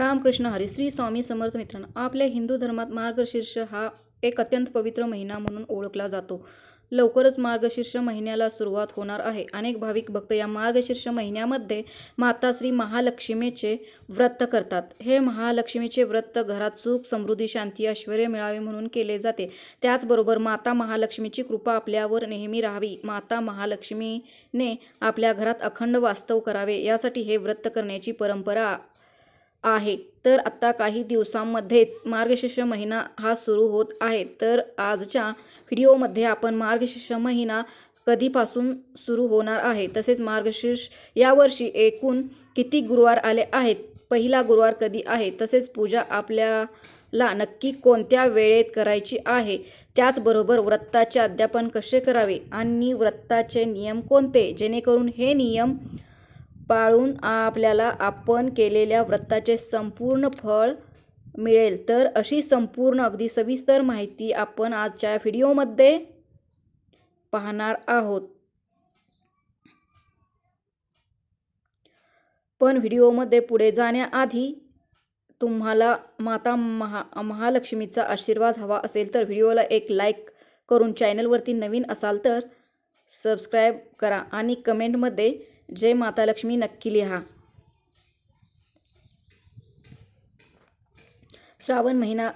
रामकृष्ण हरी श्री स्वामी समर्थ मित्रांनो आपल्या हिंदू धर्मात मार्गशीर्ष हा एक अत्यंत पवित्र महिना म्हणून ओळखला जातो. लवकरच मार्गशीर्ष महिन्याला सुरुवात होणार आहे. अनेक भाविक भक्त या मार्गशीर्ष महिन्यामध्ये माता श्री महालक्ष्मीचे व्रत करतात. हे महालक्ष्मीचे व्रत घरात सुख समृद्धी शांती ऐश्वर मिळावे म्हणून केले जाते. त्याचबरोबर माता महालक्ष्मीची कृपा आपल्यावर नेहमी राहावी. माता महालक्ष्मीने आपल्या घरात अखंड वास्तव करावे. यासाठी हे व्रत करण्याची परंपरा आहे. तर आत्ता काही दिवसांमध्येच मार्गशीर्ष महिना हा सुरू होत आहे. तर आजच्या व्हिडिओमध्ये आपण मार्गशीर्ष महिना कधीपासून सुरू होणार आहे? तसेच मार्गशीर्ष यावर्षी एकूण किती गुरुवार आले आहेत? पहिला गुरुवार कधी आहे? तसेच पूजा आपल्याला नक्की कोणत्या वेळेत करायची आहे? त्याचबरोबर व्रताचे अध्यापन कसे करावे? आणि व्रताचे नियम कोणते? जेणेकरून हे नियम पाळून आपल्याला आपण केलेल्या व्रताचे संपूर्ण फळ मिळेल. तर अशी संपूर्ण अगदी सविस्तर माहिती आपण आजच्या व्हिडिओमध्ये पाहणार आहोत. पण व्हिडिओमध्ये पुढे जाण्याआधी तुम्हाला माता महा महालक्ष्मीचा आशीर्वाद हवा असेल तर व्हिडिओला एक लाईक करून चॅनलवरती नवीन असाल तर सबस्क्राईब करा आणि कमेंटमध्ये जय माता लक्ष्मी नक्की लिहा. श्रावण महिना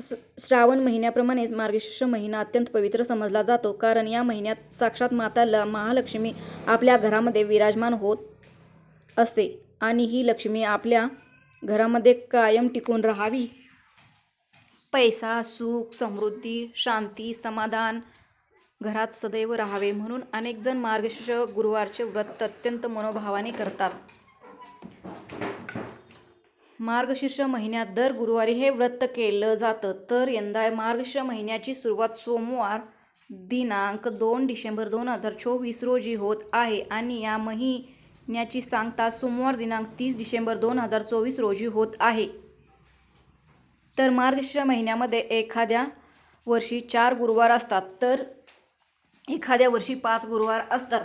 स- श्रावण महिन्याप्रमाणेच मार्गशीर्ष महिना अत्यंत पवित्र समजला जातो. कारण या महिन्यात साक्षात माता ल महालक्ष्मी आपल्या घरामध्ये विराजमान होत असते आणि ही लक्ष्मी आपल्या घरामध्ये कायम टिकून राहावी. पैसा सुख समृद्धी शांती समाधान घरात सदैव राहावे म्हणून अनेक जण मार्गशीर्ष गुरुवारचे व्रत अत्यंत मनोभावाने करतात. मार्गशीर्ष महिन्यात दर गुरुवारी हे व्रत केलं जातं. तर यंदा मार्गशीर्ष महिन्याची सुरुवात सोमवार दिनांक दोन डिसेंबर दोन हजार चोवीस रोजी होत आहे आणि या महिन्याची सांगता सोमवार दिनांक तीस डिसेंबर दोन हजार चोवीस रोजी होत आहे. तर मार्गशीर्ष महिन्यामध्ये एखाद्या वर्षी चार गुरुवार असतात. तर एखाद्या वर्षी पाच गुरुवार असतात.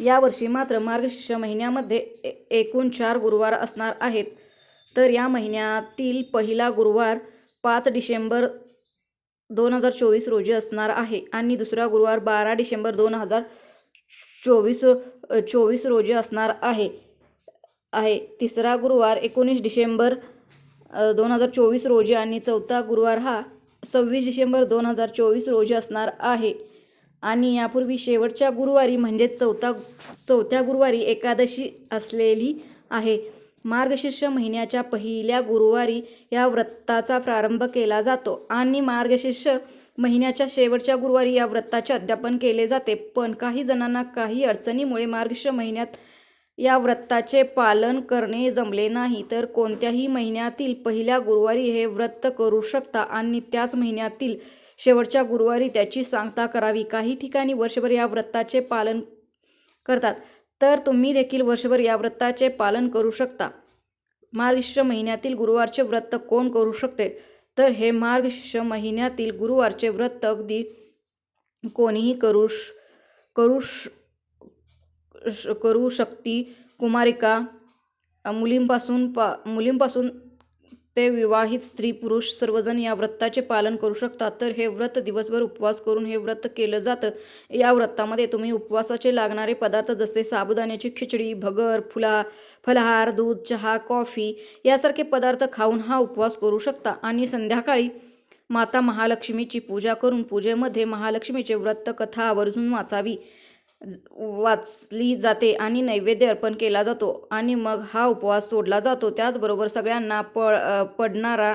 यावर्षी मात्र मार्गशीर्ष महिन्यामध्ये ए- एकूण चार गुरुवार असणार आहेत. तर या महिन्यातील पहिला गुरुवार पाच डिसेंबर दोन हजार चोवीस रोजी असणार आहे आणि दुसरा गुरुवार बारा डिसेंबर दोन हजार चोवीस चोवीस रोजी असणार आहे. आहे. तिसरा गुरुवार एकोणीस डिसेंबर दोन हजार चोवीस रोजी आणि चौथा गुरुवार हा सव्वीस डिसेंबर दोन हजार चोवीस रोजी असणार आहे. आणि यापूर्वी शेवटच्या गुरुवारी म्हणजे चौथा चौथ्या गुरुवारी एकादशी असलेली आहे. मार्गशीर्ष महिन्याच्या पहिल्या गुरुवारी या व्रताचा प्रारंभ केला जातो आणि मार्गशीर्ष महिन्याच्या शेवटच्या गुरुवारी या व्रताचे अध्यापन केले जाते. पण काही जणांना काही अडचणीमुळे मार्गशीर्ष महिन्यात या व्रताचे पालन करणे जमले नाही तर कोणत्याही महिन्यातील पहिल्या गुरुवारी हे व्रत करू शकता आणि त्याच महिन्यातील शेवटच्या गुरुवारी त्याची सांगता करावी. काही ठिकाणी वर्षभर या व्रताचे पालन करतात तर तुम्ही देखील वर्षभर या व्रताचे पालन करू शकता. मार्गशीर्ष महिन्यातील गुरुवारचे व्रत कोण करू शकते? तर हे मार्गशीर्ष महिन्यातील गुरुवारचे व्रत अगदी कोणीही करू श करू श श- करू शकती. कुमारिका मुलींपासून पा मुलींपासून ते विवाहित स्त्री पुरुष सर्वजण या व्रताचे पालन करू शकतात. तर हे व्रत दिवसभर उपवास करून हे व्रत केलं जातं. या व्रतामध्ये तुम्ही उपवासाचे लागणारे पदार्थ जसे साबुदाण्याची खिचडी भगर फुला फलहार दूध चहा कॉफी यासारखे पदार्थ खाऊन हा उपवास करू शकता. आणि संध्याकाळी माता महालक्ष्मीची पूजा करून पूजेमध्ये महालक्ष्मीचे व्रत कथा आवर्जून वाचावी. वाचली जाते आणि नैवेद्य अर्पण केला जातो. आणि मग हा उपवास सोडला जातो. त्याचबरोबर सगळ्यांना पड पडणारा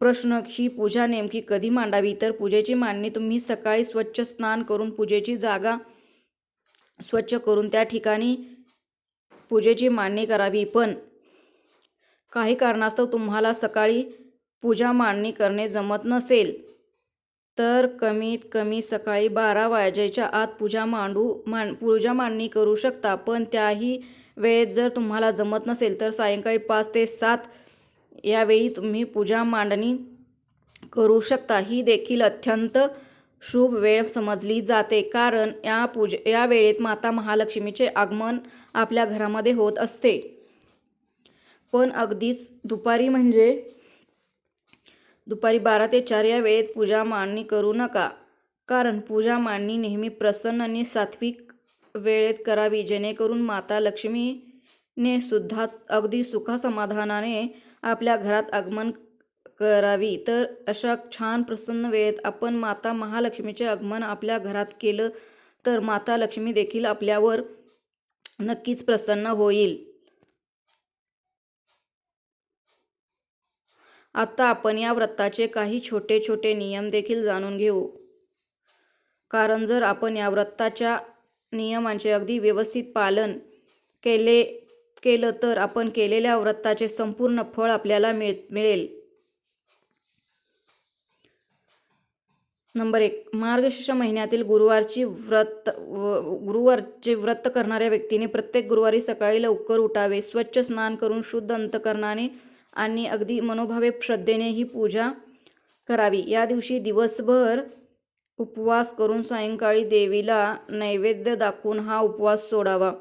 प्रश्न ही पूजा नेमकी कधी मांडावी? तर पूजेची मांडणी तुम्ही सकाळी स्वच्छ स्नान करून पूजेची जागा स्वच्छ करून त्या ठिकाणी पूजेची मांडणी करावी. पण काही कारणास्तव तुम्हाला सकाळी पूजा मांडणी करणे जमत नसेल. तर कमीत कमी सकाळी बारा वाजेच्या आत पूजा मांडू मांड पूजा मांडणी करू शकता. पण त्याही वेळेत जर तुम्हाला जमत नसेल तर सायंकाळी पाच ते सात यावेळी तुम्ही पूजा मांडणी करू शकता. ही देखील अत्यंत शुभ वेळ समजली जाते. कारण या पूज या वेळेत माता महालक्ष्मीचे आगमन आपल्या घरामध्ये होत असते. पण अगदीच दुपारी म्हणजे दुपारी बारा ते चार या वेळेत पूजा मांडणी करू नका. कारण पूजा मांडणी नेहमी प्रसन्न आणि सात्विक वेळेत करावी जेणेकरून माता लक्ष्मीने सुद्धा अगदी सुखासमाधानाने आपल्या घरात आगमन करावी. तर अशा छान प्रसन्न वेळेत आपण माता महालक्ष्मीचे आगमन आपल्या घरात केलं तर माता लक्ष्मी देखील आपल्यावर नक्कीच प्रसन्न होईल. आता आपण या व्रताचे काही छोटे छोटे नियम देखील जाणून घेऊ. कारण जर आपण या व्रताच्या नियमांचे अगदी व्यवस्थित पालन केले केलं तर आपण केलेल्या व्रताचे संपूर्ण फळ आपल्याला मिळ मिळेल. नंबर एक मार्गशीर्ष महिन्यातील गुरुवारची व्रत व- गुरुवारचे व्रत करणाऱ्या व्यक्तीने प्रत्येक गुरुवारी सकाळी लवकर उठावे स्वच्छ स्नान करून शुद्ध अंतकरणाने आणि अगदी मनोभावे श्रद्धेने ही पूजा करावी. या दिवशी दिवसभर उपवास करून सायंकाळी देवीला नैवेद्य दाखवून हा उपवास सोडावा.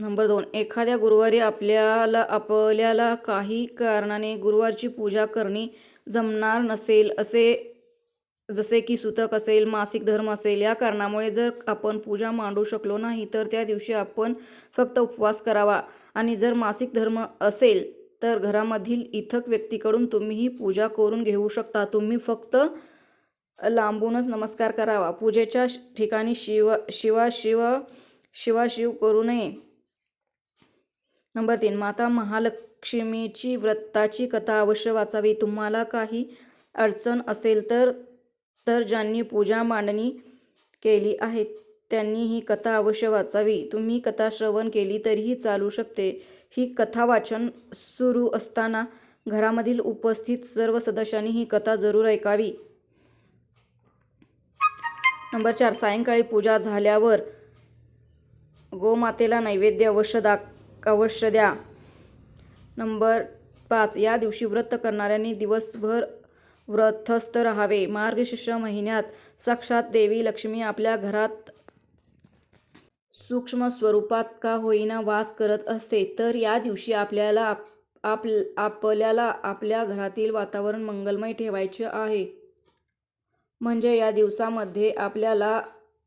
नंबर दोन. एखाद्या गुरुवारी आपल्याला आपल्याला काही कारणाने गुरुवारची पूजा करणे जमणार नसेल असे जसे की सुतक असेल मासिक धर्म असेल या कारणामुळे जर आपण पूजा मांडू शकलो नाही तर त्या दिवशी आपण फक्त उपवास करावा. आणि जर मासिक धर्म असेल तर घरामधील इथक व्यक्तीकडून तुम्हीही पूजा करून घेऊ शकता. तुम्ही फक्त लांबूनच नमस्कार करावा. पूजेच्या श- ठिकाणी शिव शिवा शिव शिवा शिव करू नये. नंबर तीन माता महालक्ष्मीची व्रताची कथा अवश्य वाचावी. तुम्हाला काही अडचण असेल तर तर ज्यांनी पूजा मांडणी केली आहे त्यांनी ही कथा अवश्य वाचावी. तुम्ही कथा श्रवण केली तरीही चालू शकते. ही कथा वाचन सुरू असताना घरामधील उपस्थित सर्व सदस्यांनी ही कथा जरूर ऐकावी. नंबर चार सायंकाळी पूजा झाल्यावर गोमातेला नैवेद्य अवश्य दा अवश्य द्या. नंबर पाच या दिवशी व्रत करणाऱ्यांनी दिवसभर व्रतस्थ राहावे. मार्गशीर्ष महिन्यात साक्षात देवी लक्ष्मी आपल्या घरात सूक्ष्म स्वरूपात का होईना वास करत असते तर या दिवशी आपल्याला आप आप आपल्याला आपल्या घरातील वातावरण मंगलमय ठेवायचे आहे. म्हणजे या दिवसामध्ये आपल्याला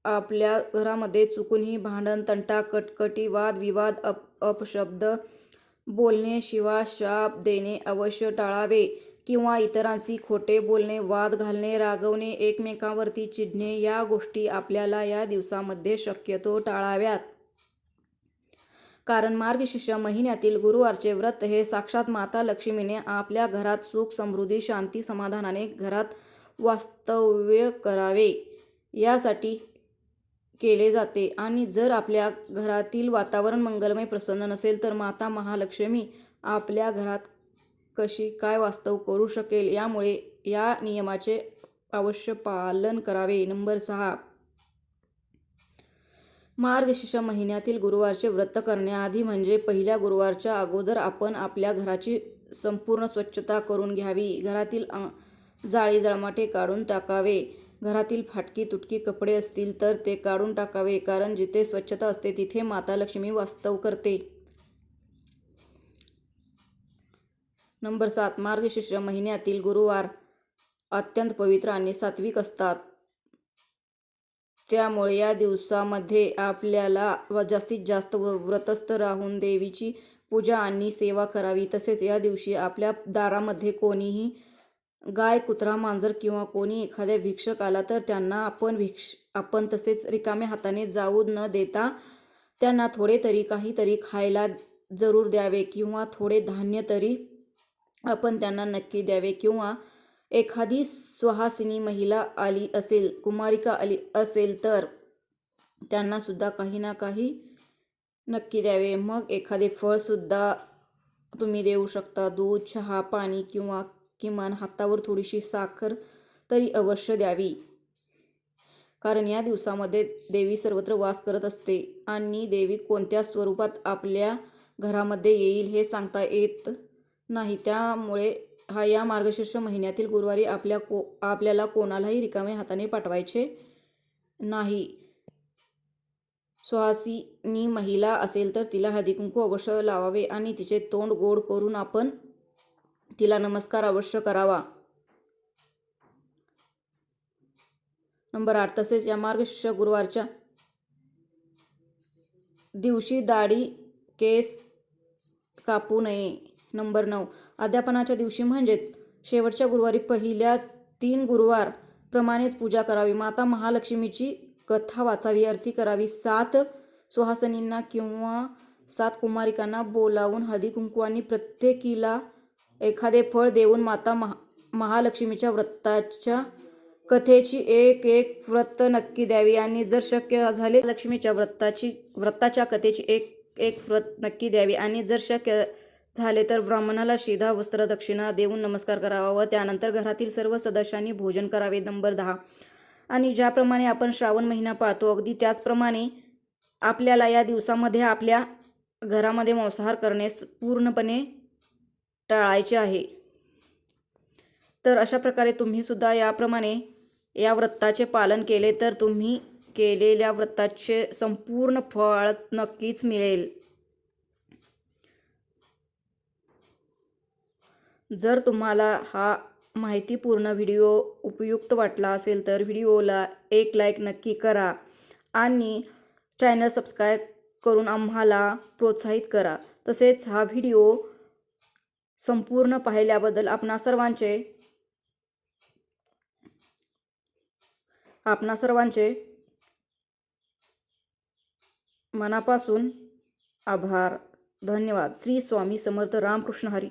आपल्या घरामध्ये चुकूनही भांडण तंटा कटकटी वाद विवाद अप अपशब्द बोलणे शिवा शाप देणे अवश्य टाळावे. किंवा इतरांशी खोटे बोलणे वाद घालणे रागवणे एकमेकांवरती चिडणे या गोष्टी आपल्याला या दिवसामध्ये शक्यतो टाळाव्यात. कारण मार्गशीर्ष महिन्यातील गुरुवारचे व्रत हे साक्षात माता लक्ष्मीने आपल्या घरात सुख समृद्धी शांती समाधानाने घरात वास्तव्य करावे. यासाठी केले जाते. आणि जर आपल्या घरातील वातावरण मंगलमय प्रसन्न नसेल तर माता महालक्ष्मी आपल्या घरात कशी काय वास्तव करू शकेल यामुळे या नियमाचे अवश्य पालन करावे. नंबर सहा. मार्गशीर्ष महिन्यातील गुरुवारचे व्रत करण्याआधी म्हणजे पहिल्या गुरुवारच्या अगोदर आपण आपल्या घराची संपूर्ण स्वच्छता करून घ्यावी. घरातील जाळी जळमाटे काढून टाकावे. घरातील फाटकी तुटकी कपडे असतील तर ते काढून टाकावे कारण जिथे स्वच्छता असते तिथे माता लक्ष्मी वास्तव करते. नंबर सात मार्गशीर्ष महिन्यातील गुरुवार अत्यंत पवित्र आणि सात्विक असतात. त्यामुळे या दिवसामध्ये आपल्याला व जास्तीत जास्त व व्रतस्थ राहून देवीची पूजा आणि सेवा करावी. तसेच या दिवशी आपल्या दारामध्ये कोणीही गाय कुत्रा मांजर किंवा कोणी एखाद्या भिक्षक आला तर त्यांना आपण भिक्ष आपण तसेच रिकाम्या हाताने जाऊ न देता त्यांना थोडे तरी काहीतरी खायला जरूर द्यावे किंवा थोडे धान्य तरी आपण त्यांना नक्की द्यावे किंवा एखादी सुहासिनी महिला आली असेल कुमारिका आली असेल तर त्यांनासुद्धा काही ना काही नक्की द्यावे. मग एखादे फळसुद्धा तुम्ही देऊ शकता. दूध चहा पाणी किंवा किमान हातावर थोडीशी साखर तरी अवश्य द्यावी. कारण या दिवसामध्ये देवी सर्वत्र वास करत असते आणि देवी कोणत्या स्वरूपात आपल्या घरामध्ये येईल हे सांगता येत नाही त्यामुळे हा या मार्गशीर्ष महिन्यातील गुरुवारी आपल्या को आपल्याला कोणालाही रिकामे हाताने पाठवायचे नाही. सुहासिनी महिला असेल तर तिला हळदी कुंकू अवश्य लावावे आणि तिचे तोंड गोड करून आपण तिला नमस्कार अवश्य करावा. नंबर आठ तसेच या मार्गशीर्ष गुरुवारच्या दिवशी दाढी केस कापू नये. नंबर नऊ. अध्यापनाच्या दिवशी म्हणजेच शेवटच्या गुरुवारी पहिल्या तीन गुरुवार प्रमाणेच पूजा करावी. माता महालक्ष्मीची कथा वाचावी आरती करावी. सात सुहासनींना किंवा सात कुमारिकांना बोलावून हळदी आणि प्रत्येकीला एखादे फळ देऊन माता महा महालक्ष्मीच्या व्रताच्या कथेची एक एक व्रत नक्की द्यावी. आणि जर शक्य झाले लक्ष्मीच्या व्रताची व्रताच्या कथेची एक एक व्रत नक्की द्यावी. आणि जर शक्य झाले तर ब्राह्मणाला शिधा वस्त्र दक्षिणा देऊन नमस्कार करावा व त्यानंतर घरातील सर्व सदस्यांनी भोजन करावे नंबर दहा. आणि ज्याप्रमाणे आपण श्रावण महिना पाळतो अगदी त्याचप्रमाणे आपल्याला या दिवसामध्ये आपल्या घरामध्ये मांसाहार करणे पूर्णपणे टाळायचे आहे. तर अशा प्रकारे तुम्हीसुद्धा याप्रमाणे या व्रताचे पालन केले तर तुम्ही केलेल्या व्रताचे संपूर्ण फळ नक्कीच मिळेल. जर तुम्हाला हा माहितीपूर्ण व्हिडिओ उपयुक्त वाटला असेल तर व्हिडिओला एक लाईक नक्की करा आणि चॅनल सबस्क्राईब करून आम्हाला प्रोत्साहित करा. तसेच हा व्हिडिओ संपूर्ण पाहिल्याबद्दल आपणा सर्वांचे आपणा सर्वांचे मनापासून आभार. धन्यवाद. श्री स्वामी समर्थ रामकृष्ण हरी.